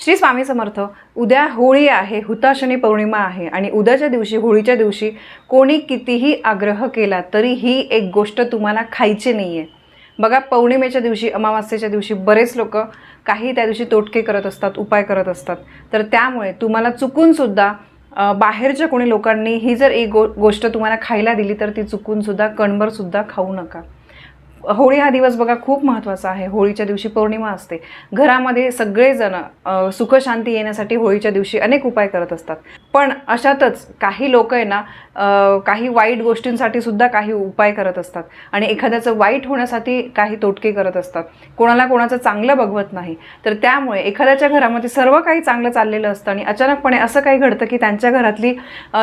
श्री स्वामी समर्थ उद्या होळी आहे हुताशनी पौर्णिमा आहे आणि उद्याच्या दिवशी होळीच्या दिवशी कोणी कितीही आग्रह केला तरी ही एक गोष्ट तुम्हाला खायची नाही आहे बघा पौर्णिमेच्या दिवशी अमावास्येच्या दिवशी बरेच लोक काही त्या दिवशी तोटके करत असतात उपाय करत असतात. तर त्यामुळे तुम्हाला चुकूनसुद्धा बाहेरच्या कोणी लोकांनी ही जर एक गो गोष्ट तुम्हाला खायला दिली तर ती चुकूनसुद्धा कणभरसुद्धा खाऊ नका. होळी हा दिवस बघा खूप महत्त्वाचा आहे. होळीच्या दिवशी पौर्णिमा असते. घरामध्ये सगळेजण सुखशांती येण्यासाठी होळीच्या दिवशी अनेक उपाय करत असतात. पण अशातच काही लोक आहे ना काही वाईट गोष्टींसाठी सुद्धा काही उपाय करत असतात. आणि एखाद्याचं वाईट होण्यासाठी काही तोटके करत असतात. कोणाला कोणाचं चांगलं बघवत नाही. तर त्यामुळे एखाद्याच्या घरामध्ये सर्व काही चांगलं चाललेलं असतं आणि अचानकपणे असं काही घडतं की त्यांच्या घरातली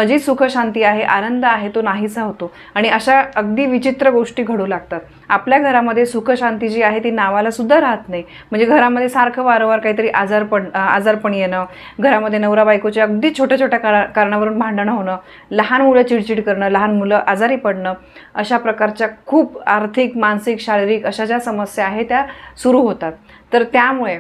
जी सुखशांती आहे आनंद आहे तो नाहीसा होतो. आणि अशा अगदी विचित्र गोष्टी घडू लागतात. आपल्या घरामध्ये सुखशांती जी आहे ती नावाला सुद्धा राहत नाही. म्हणजे घरामध्ये सारखं वारंवार काहीतरी आजारपण आजारपण येणं घरामध्ये नवरा बायकोच्या अगदी छोट्या छोट्या कारा कारणावरून भांडणं होणं लहान मुलं चिडचिड करणं लहान मुलं आजारी पडणं अशा प्रकारच्या खूप आर्थिक मानसिक शारीरिक अशा ज्या समस्या आहेत त्या सुरू होतात. तर त्यामुळे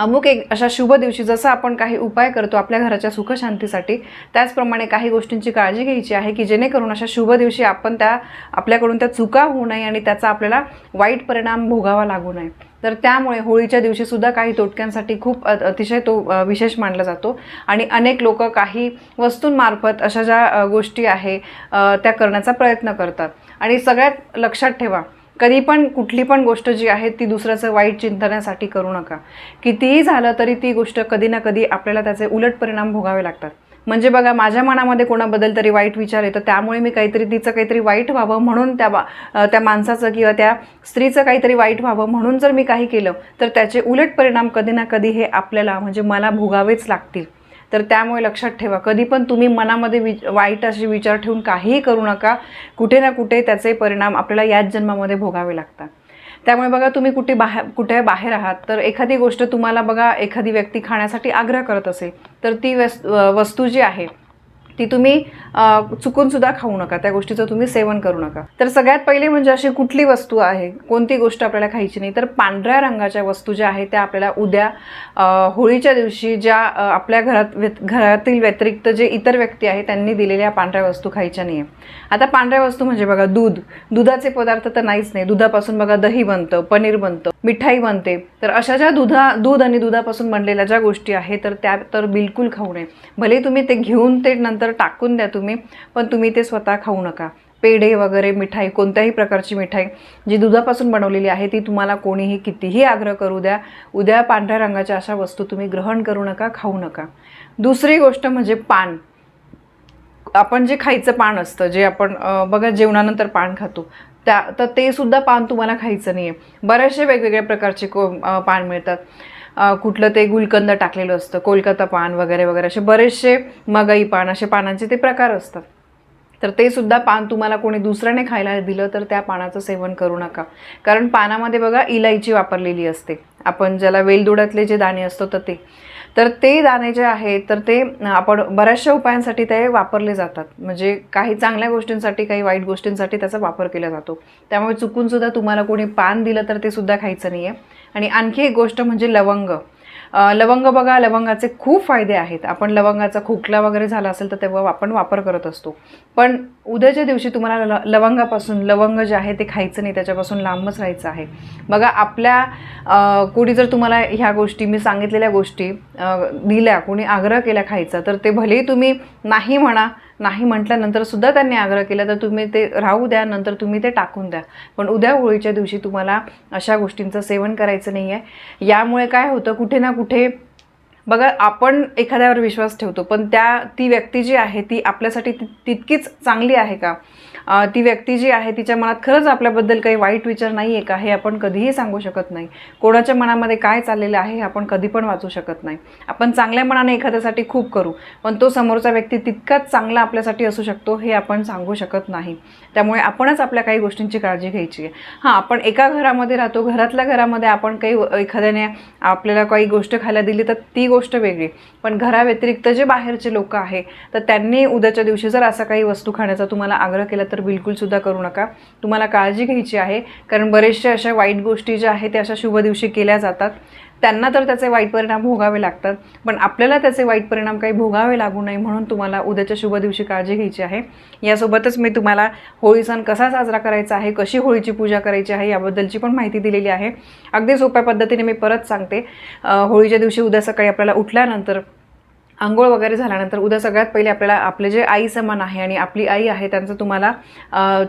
अमुक एक अशा शुभ दिवशी जसं आपण काही उपाय करतो आपल्या घराच्या सुखशांतीसाठी त्याचप्रमाणे काही गोष्टींची काळजी घ्यायची आहे की जेणेकरून अशा शुभ दिवशी आपण त्या आपल्याकडून त्या चुका होऊ नये आणि त्याचा आपल्याला वाईट परिणाम भोगावा लागू नये. तर त्यामुळे होळीच्या दिवशीसुद्धा काही तोटक्यांसाठी खूप अतिशय तो विशेष मानला जातो. आणि अनेक लोक काही वस्तूंमार्फत अशा ज्या गोष्टी आहे त्या करण्याचा प्रयत्न करतात. आणि सगळ्यात लक्षात ठेवा कधी पण कुठली पण गोष्ट जी आहे ती दुसऱ्याचं वाईट चिंतण्यासाठी करू नका. कितीही झालं तरी ती गोष्ट कधी ना कधी आपल्याला त्याचे उलट परिणाम भोगावे लागतात. म्हणजे बघा माझ्या मनामध्ये कोणाबद्दल तरी वाईट विचार येतो त्यामुळे मी काहीतरी तिचं काहीतरी वाईट व्हावं म्हणून त्या बा त्या माणसाचं किंवा त्या स्त्रीचं काहीतरी वाईट व्हावं म्हणून जर मी काही केलं तर त्याचे उलट परिणाम कधी ना कधी हे आपल्याला म्हणजे मला भोगावेच लागतील. तर त्यामुळे लक्षात ठेवा. कधी पण तुम्ही मनामध्ये वि वाईट असे विचार ठेवून काहीही करू नका. कुठे ना कुठे त्याचे परिणाम आपल्याला याच जन्मामध्ये भोगावे लागतात. त्यामुळे बघा तुम्ही कुठे बाहेर कुठे बाहेर आहात तर एखादी गोष्ट तुम्हाला बघा एखादी व्यक्ती खाण्यासाठी आग्रह करत असेल तर ती वस वस्तू जी आहे ती तुम्ही चुकूनसुद्धा चुकून सुद्धा खाऊ नका. त्या गोष्टीचं तुम्ही सेवन करू नका. तर सगळ्यात पहिले म्हणजे अशी कुठली वस्तू आहे कोणती गोष्ट आपल्याला खायची नाही तर पांढऱ्या रंगाच्या वस्तू ज्या आहेत त्या आपल्याला उद्या होळीच्या दिवशी ज्या आपल्या घरात घरातील व्यतिरिक्त जे इतर व्यक्ती आहे त्यांनी दिलेल्या पांढऱ्या वस्तू खायच्या नाही आता पांढऱ्या वस्तू म्हणजे बघा दूध. दुधाचे पदार्थ तर नाहीच नाही. दुधापासून बघा दही बनतं पनीर बनतं मिठाई बनते. तर अशा ज्या दुधा दूध आणि दुधापासून बनलेल्या ज्या गोष्टी आहेत तर त्या तर बिलकुल खाऊ नये. भले तुम्ही ते घेऊन ते नंतर टाकून द्या तुम्ही पण तुम्ही ते स्वतः खाऊ नका. पेढे वगैरे मिठाई कोणत्याही प्रकारची मिठाई जी दुधापासून बनवलेली आहे ती तुम्हाला कोणीही कितीही आग्रह करू द्या. उद्या पांढऱ्या रंगाच्या अशा वस्तू तुम्ही ग्रहण करू नका खाऊ नका. दुसरी गोष्ट म्हणजे पान. आपण जे खायचं पान असतं जे आपण बघा जेवणानंतर पान खातो त्या तर ते सुद्धा पान तुम्हाला खायचं नाही आहे बरेचसे वेगवेगळ्या प्रकारचे को पान मिळतात. कुठलं ते गुलकंद टाकलेलं असतं कोलकाता पान वगैरे वगैरे असे बरेचसे मगाई पान असे पानांचे ते प्रकार असतात. तर ते सुद्धा पान तुम्हाला कोणी दुसऱ्याने खायला दिलं तर त्या पानाचं सेवन करू नका. कारण पानामध्ये बघा इलायची वापरलेली असते. आपण ज्याला वेलदुडातले जे दाणे असतो तर ते. तर ते दाणे जे आहेत तर ते आपण बऱ्याचशा उपायांसाठी ते वापरले जातात. म्हणजे काही चांगल्या गोष्टींसाठी काही वाईट गोष्टींसाठी त्याचा वापर केला जातो. त्यामुळे चुकूनसुद्धा तुम्हाला कोणी पान दिलं तर ते सुद्धा खायचं नाही आहे आणि आणखी एक गोष्ट म्हणजे लवंग. लवंग बघा लवंगाचे खूप फायदे आहेत. आपण लवंगाचा खोकला वगैरे झाला असेल तर तेव्हा आपण वापर करत असतो. पण उद्याच्या दिवशी तुम्हाला ल लवंगापासून लवंग जे आहे ते खायचं नाही त्याच्यापासून लांबच राहायचं आहे. बघा आपल्या कोणी जर तुम्हाला ह्या गोष्टी मी सांगितलेल्या गोष्टी दिल्या कोणी आग्रह केला खायचा तर ते भलेही तुम्ही नाही म्हणा नाही म्हटल्यानंतर सुद्धा त्यांनी आग्रह केला तर तुम्ही ते राहू द्या नंतर तुम्ही ते टाकून द्या. पण उद्या होळीच्या दिवशी तुम्हाला अशा गोष्टींचं सेवन करायचं नाही आहे यामुळे काय होतं कुठे ना कुठे बघा आपण एखाद्यावर विश्वास ठेवतो पण त्या ती व्यक्ती जी आहे ती आपल्यासाठी तितकीच चांगली आहे का? ती व्यक्ती जी आहे तिच्या मनात खरंच आपल्याबद्दल काही वाईट विचार नाही आहे का हे आपण कधीही सांगू शकत नाही. कोणाच्या मनामध्ये काय चाललेलं आहे हे आपण कधी पण वाचू शकत नाही. आपण चांगल्या मनाने एखाद्यासाठी खूप करू पण तो समोरचा व्यक्ती तितकाच चांगला आपल्यासाठी असू शकतो हे आपण सांगू शकत नाही. त्यामुळे आपणच आपल्या काही गोष्टींची काळजी घ्यायची आहे. हां आपण एका घरामध्ये राहतो घरातल्या घरामध्ये आपण काही एखाद्याने आपल्याला काही गोष्ट खायला दिली तर ती गोष्ट वेगळी. पण घराव्यतिरिक्त जे बाहेरचे लोक आहे तर त्यांनी उद्याच्या दिवशी जर असा काही वस्तू खाण्याचा तुम्हाला आग्रह केला तर बिलकुलसुद्धा करू नका. तुम्हाला काळजी घ्यायची आहे कारण बरेचशा अशा वाईट गोष्टी ज्या आहेत त्या अशा शुभ दिवशी केल्या जातात. त्यांना तर त्याचे वाईट परिणाम भोगावे लागतात पण आपल्याला त्याचे वाईट परिणाम काही भोगावे लागू नये म्हणून तुम्हाला उद्याच्या शुभ दिवशी काळजी घ्यायची आहे. यासोबतच मी तुम्हाला होळी सण कसा साजरा करायचा आहे कशी होळीची पूजा करायची आहे याबद्दलची पण माहिती दिलेली आहे. अगदी सोप्या पद्धतीने मी परत सांगते. होळीच्या दिवशी उद्या सकाळी आपल्याला उठल्यानंतर आंघोळ वगैरे झाल्यानंतर उद्या सगळ्यात पहिले आपल्याला आपले जे आई समान आहे आणि आपली आई आहे त्यांचं तुम्हाला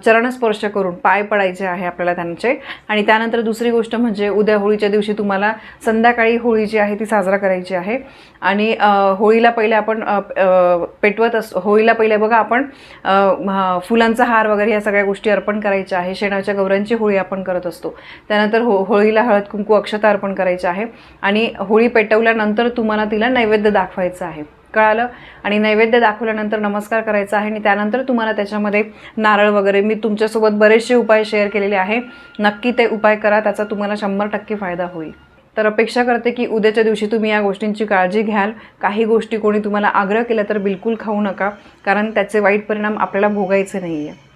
चरणस्पर्श करून पाय पडायचे आहे आपल्याला त्यांचे. आणि त्यानंतर दुसरी गोष्ट म्हणजे उद्या होळीच्या दिवशी तुम्हाला संध्याकाळी होळी जी आहे ती साजरा करायची आहे. आणि होळीला पहिले आपण पेटवत असतो होळीला पहिले बघा आपण फुलांचा हार वगैरे या सगळ्या गोष्टी अर्पण करायच्या आहे. शेणाच्या गौरांची होळी आपण करत असतो. त्यानंतर हो होळीला हळद कुंकू अक्षता अर्पण करायची आहे. आणि होळी पेटवल्यानंतर तुम्हाला तिला नैवेद्य दाखवायचं आहे. कळालं. आणि नैवेद्य दाखवल्यानंतर नमस्कार करायचा आहे आणि त्यानंतर तुम्हाला त्याच्यामध्ये नारळ वगैरे मी तुमच्यासोबत बरेचसे उपाय शेअर केलेले आहे. नक्की ते उपाय करा त्याचा तुम्हाला शंभर टक्के फायदा होईल. तर अपेक्षा करते की उद्याच्या दिवशी तुम्ही या गोष्टींची काळजी घ्याल. काही गोष्टी कोणी तुम्हाला आग्रह केला तर बिलकुल खाऊ नका कारण त्याचे वाईट परिणाम आपल्याला भोगायचे नाही आहे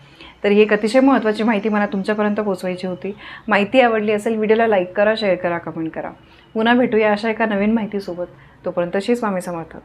तर ही एक अतिशय महत्त्वाची माहिती मला तुमच्यापर्यंत पोचवायची होती. माहिती आवडली असेल व्हिडिओला लाईक करा शेअर करा कमेंट करा. पुन्हा भेटूया अशा एका नवीन माहितीसोबत. तोपर्यंत श्री स्वामी समर्थ.